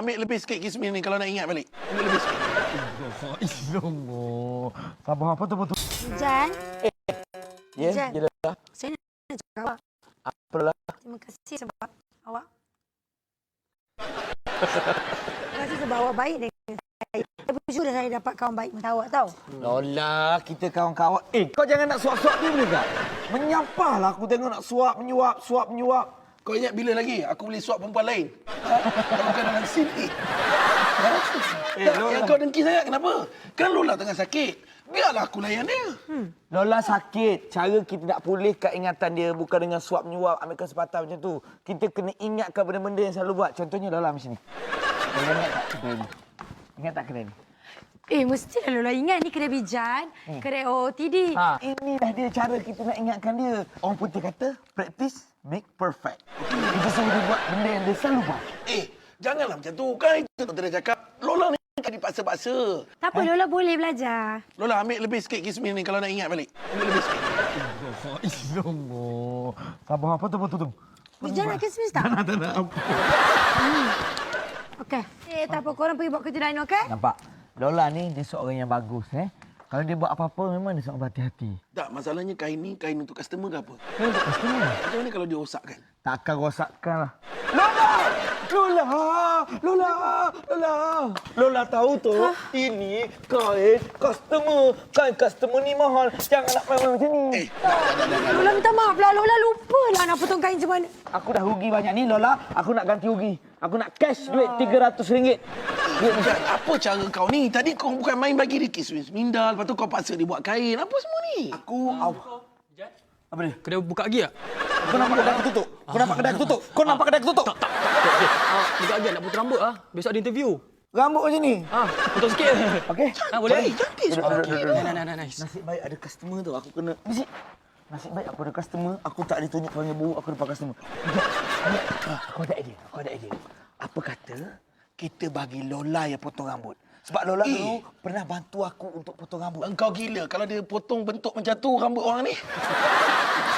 ambil lebih sikit kismis ni kalau nak ingat balik. Ambil lebih sikit. Ilmu. Sabar apa tu betul? Jan, Ya, Jan. ya dah. saya nak cakap awak. Apalah. Terima kasih sebab awak. Terima kasih sebab awak baik dengan saya. Saya bersyukur saya dapat kawan baik macam awak tahu. Lola, kita kawan-kawan. Eh, kau jangan nak suap-suap dia boleh tak? Menyampahlah aku tengok nak suap, menyuap, suap, menyuap. Kau ingat bila lagi aku boleh suap perempuan lain? Ha? Kalau bukan dalam sini. Ha? Eh, Tak, Lola. yang kau dengki sangat kenapa? Kan Lola tengah sakit. Biarlah aku layan dia. Lola sakit. Cara kita nak pulihkan ingatan dia bukan dengan suap menyuap, ambil kesempatan macam tu. Kita kena ingatkan benda-benda yang selalu buat. Contohnya Lola macam ni. Lola ingat tak kedai ni? Ingat tak kedai ni? Eh, mestilah Lola ingat ni kedai bijan, kedai OOTD. Ha. Inilah dia cara kita nak ingatkan dia. Orang putih kata, practice make perfect. Kita selalu buat benda yang dia selalu buat. Eh, janganlah macam tu. Kan itu doktor dah cakap. Lola ni kan dipaksa-paksa. Tak apa, Lola boleh belajar. Lola ambil lebih sikit kismis ni kalau nak ingat balik. Ambil lebih sikit. Ilmu. Sabar apa tu betul tu? Bijan nak kismis tak? Tak nak apa. Okey. Eh, tak apa. Korang pergi buat kerja lain, okey? Nampak? Lola ni dia seorang yang bagus eh. Kalau dia buat apa-apa memang dia seorang berhati-hati. Tak, masalahnya kain ni kain untuk customer ke apa? Dia untuk customer. Macam mana kalau dia rosakkan? Takkan rosakkan lah. Lola! Lola! Lola! Lola! Lola tahu tu, ini kain customer. Kain customer ni mahal. Jangan nak main-main macam ni. Eh. Lola minta maaf lah. Lola nak potong kain macam mana. Aku dah rugi banyak ni, Lola. Aku nak ganti rugi. Aku nak cash duit RM300. Duit bukan apa cara kau ni? Tadi kau bukan main bagi dia kismis mindal, lepas tu kau paksa dia buat kain. Apa semua ni? Aku... Au. Apa dia? Kedai buka lagi tak? Kau nampak kedai aku tutup? Kau nampak kedai aku tutup? Kau nampak kedai aku tutup? Ah, buka lagi nak potong rambut ah. Besok ada interview. Rambut macam ni. Ah, potong sikit. Okey? Ah, boleh? Cantik duduk, duduk. Nah, nah, nah, nice. Nasib baik ada customer tu. Aku kena... Bisik. Nasib baik aku ada customer. Aku tak ditunjuk panggil bau. Aku dapat customer. Aku ada idea. Aku ada idea. Apa kata kita bagi Lola yang potong rambut? Sebab Lola Eh. dulu pernah bantu aku untuk potong rambut. Engkau gila kalau dia potong bentuk macam tu rambut orang ni.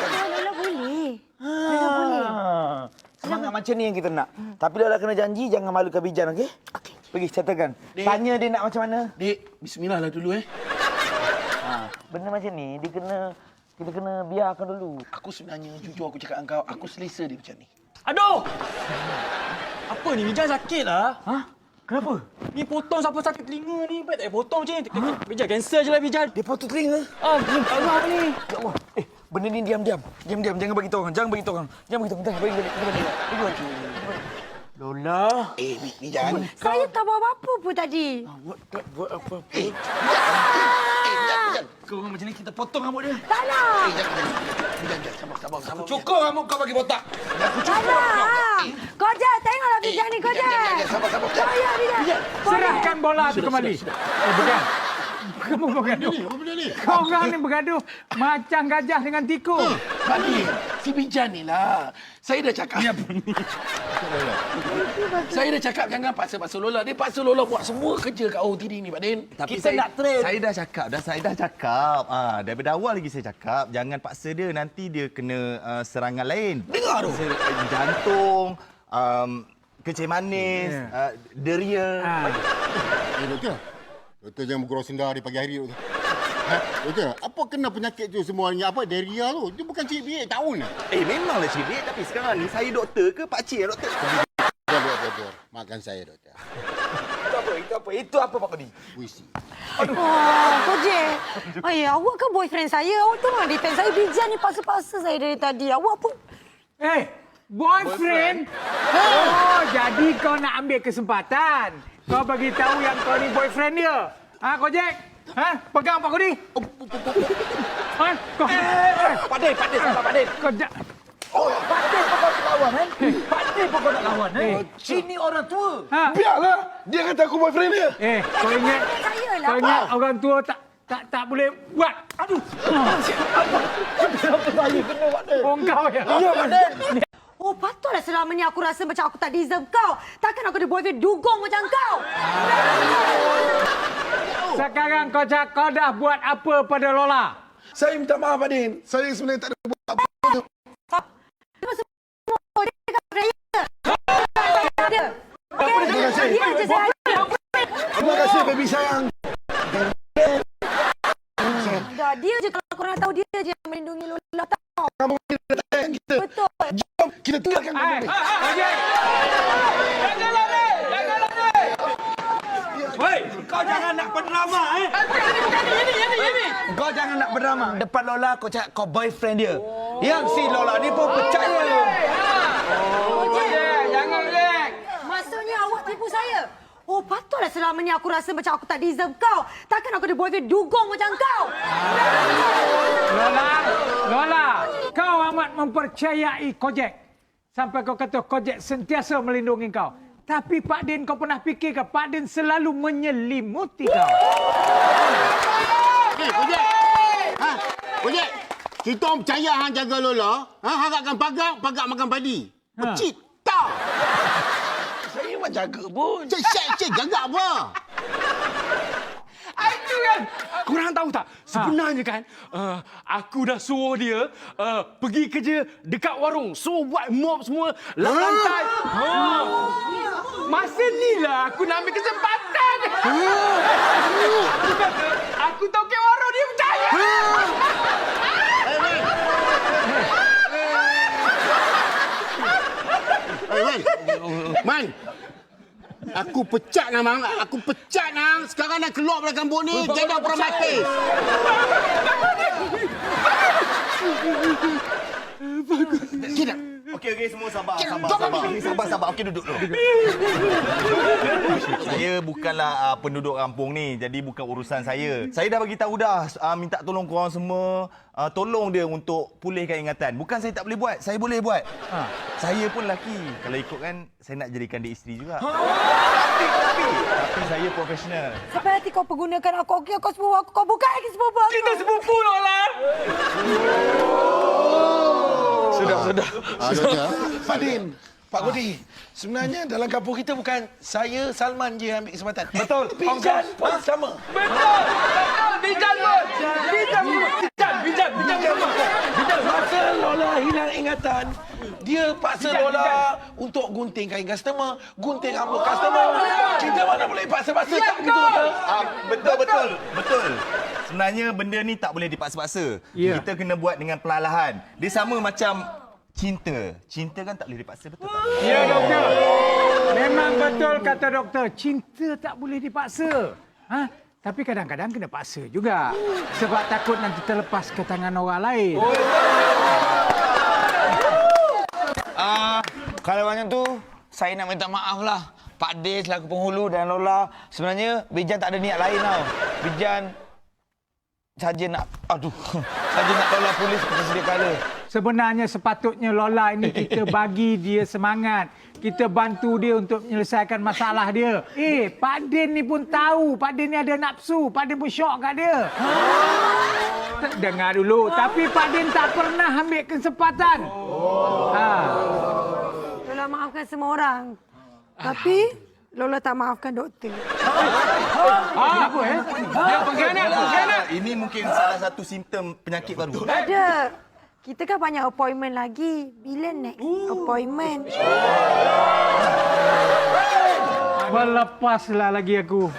Lola, Lola boleh. Lola boleh. Ah. Semangat macam ni yang kita nak. Tapi Lola kena janji jangan malukan Bijan, okey? Okey. Pergi settlekan. Dek. Tanya dia nak macam mana. Dek, bismillah lah dulu eh. Ha. Benda macam ni, dia kena... Kita kena biarkan dulu. Aku sebenarnya jujur aku cakap dengan kau, aku selesa dia macam ni. Aduh! Apa ni? Bijan sakit lah. Ha? Kenapa? Ni potong siapa sakit telinga ni. Baik tak payah potong macam ni. Bijan, cancel je lah Bijan. Dia potong telinga. Ah, ni parah ni. Ya Allah. Eh, benda ni diam-diam. Diam-diam. Jangan bagi tahu orang. Jangan bagi tahu orang. Jangan bagi tahu orang. Bagi balik. Bagi balik. Bagi. Lola. Eh, Bijan. Saya tak buat apa-apa pun tadi. Buat tak buat apa-apa. Eh, eh, Bijan, Kau orang macam ni kita potong rambut dia. Tak nak. Eh, jangan, jangan. Sabar, sabar, sabar. Cukup rambut kau bagi botak. Tak nak. Kojak, tengoklah Bijan ni, Bijan, Kojak. Bijan, Bijan, sabar, sabar. Oh, ya, Bijan. Serahkan bola itu kembali. Eh, bukan. Kamu bergaduh. Kau orang ni bergaduh macam gajah dengan tikus. Bagi, si Bijan ni lah. Saya dah cakap. Saya dah cakap jangan paksa-paksa Lola. Dia paksa Lola buat semua kerja kat OTD ni, Pak Din. Tapi Kita saya, nak train. Saya dah cakap dah, saya dah cakap. Ah, daripada awal lagi saya cakap, jangan paksa dia nanti dia kena uh, serangan lain. Dengar tu. Uh, jantung, um, kecil manis, Ya. uh, deria. Ha. Eh, doktor. Doktor jangan bergurau senda di pagi hari, doktor. Ha? Doktor, apa kena penyakit tu semuanya? Apa diarrhea tu? Dia bukan cik biik tahun. Eh, memanglah cibik. Tapi sekarang ni saya doktor ke Pak Cik doktor? Doktor, doktor, doktor. Maafkan saya, doktor. Itu apa? Itu apa? Itu apa Pak Kodi? Puisi. Oh, Kojak. Oh, ya, awak kan boyfriend saya. Awak tu mana defend saya. Bijan ni paksa-paksa saya dari tadi. Awak pun... Eh, boyfriend. Oh, jadi kau nak ambil kesempatan. Kau bagi tahu yang kau ni boyfriend dia. Ha, kau Jack? Ha, pegang Pak Kodi. Ha, kau. Eh, Pak Din, Pak Din, sabar Pak Din. kau Oh, Pak Din pun kau nak lawan, eh? Pak Din pun kau nak lawan, eh? Eh. Sini orang tua. Ha. Biarlah. Dia kata aku boyfriend dia. Eh, kau ingat lah. kau ingat orang tua tak tak tak boleh buat. Aduh. Kenapa saya kena, Pak Din? Oh, kau ya. Ya, Pak Din. Oh, patutlah selama ni aku rasa macam aku tak deserve kau. Takkan aku ada boyfriend dugong macam kau. Sekarang kau cakap kau dah buat apa pada Lola? Saya minta maaf, Pak Din. Saya sebenarnya tak ada buat apa. Dia semua dia kat saya. Dia. Okey? Terima kasih. Terima baby sayang. Dia je kau jangan nak berdrama eh. Kau jangan nak berdrama. Depan Lola kau cakap kau boyfriend dia. Yang si Lola ni pun percaya. Jangan. Maksudnya awak tipu saya? Oh, patutlah selama ni aku rasa macam aku tak deserve kau. Takkan aku ada boyfriend dugong macam kau. Lola, Lola, kau amat mempercayai Kojek. Sampai kau kata Kojek sentiasa melindungi kau. Tapi Pak Din kau pernah fikir ke Pak Din selalu menyelimuti kau? Eh, Kojek. Ha? Kojek. Kita orang percaya hang jaga Lola. Ha, hang agakkan pagak, pagak makan padi. Ha. Pecit. Tak. Saya memang jaga pun. Cik, cik, cik, gagak apa? Itu kan. Korang tahu tak? Sebenarnya kan, uh, aku dah suruh dia uh, pergi kerja dekat warung. Suruh buat mop semua, lap lantai. Ha. Masa ni lah aku nak ambil kesempatan. Aku kata, aku tokek warung dia percaya. Eh, Man. Man. Aku pecat nang, aku pecat nang. Sekarang nak keluar dari kampung ni, jadi orang mati. Okey okey semua sabar sabar sabar. Sabar sabar. Okey duduk dulu. saya bukanlah uh, penduduk kampung ni. Jadi bukan urusan saya. Saya dah bagi tahu dah uh, minta tolong korang semua uh, tolong dia untuk pulihkan ingatan. Bukan saya tak boleh buat. Saya boleh buat. Ha. Saya pun lelaki. Kalau ikutkan saya nak jadikan dia isteri juga. Tapi tapi tapi saya profesional. Sampai nanti kau pergunakan aku, okey kau sepupu aku, kau buka lagi sepupu aku. Kita sepupu Lola. Sudah, sudah. Ah, Doktor. Pak Din, Pak Kodi, sebenarnya dalam kampung kita bukan saya Salman je yang ambil kesempatan. Betul. Pijan pun sama. Betul. Betul. Bijan pun. Bijan pun. Bijan. Bijan. Bijan. Bijan. Masa Lola hilang ingatan, dia paksa Lola untuk gunting kain customer, gunting rambut customer. Kita mana boleh paksa-paksa tak gitu Lola? Ah, betul betul betul. Sebenarnya benda ni tak boleh dipaksa-paksa. Ya. Kita kena buat dengan perlahan. Dia sama macam cinta. Cinta kan tak boleh dipaksa betul tak? Ya, doktor. Memang betul kata doktor. Cinta tak boleh dipaksa. Ha? Tapi kadang-kadang kena paksa juga. Sebab takut nanti terlepas ke tangan orang lain. Ah, kalau macam tu, saya nak minta maaf lah. Pak D selaku penghulu dan Lola. Sebenarnya, Bijan tak ada niat lain tau. Bijan saja nak, aduh, saja nak Lola polis seperti sedia kala. Sebenarnya sepatutnya Lola ini kita bagi dia semangat. Kita bantu dia untuk menyelesaikan masalah dia. Eh, Pak Din ni pun tahu. Pak Din ni ada nafsu. Pak Din pun syok kat dia. Tak- Dengar dulu. Tapi Pak Din tak pernah ambil kesempatan. Ha. Lola maafkan semua orang. Tapi Lola tak maafkan doktor. Apa eh? Dia pengkhianat. Pengkhianat. Ini mungkin salah satu simptom penyakit baru. Ada. Kita kan banyak appointment lagi. Bila next appointment? Melepaslah lagi aku.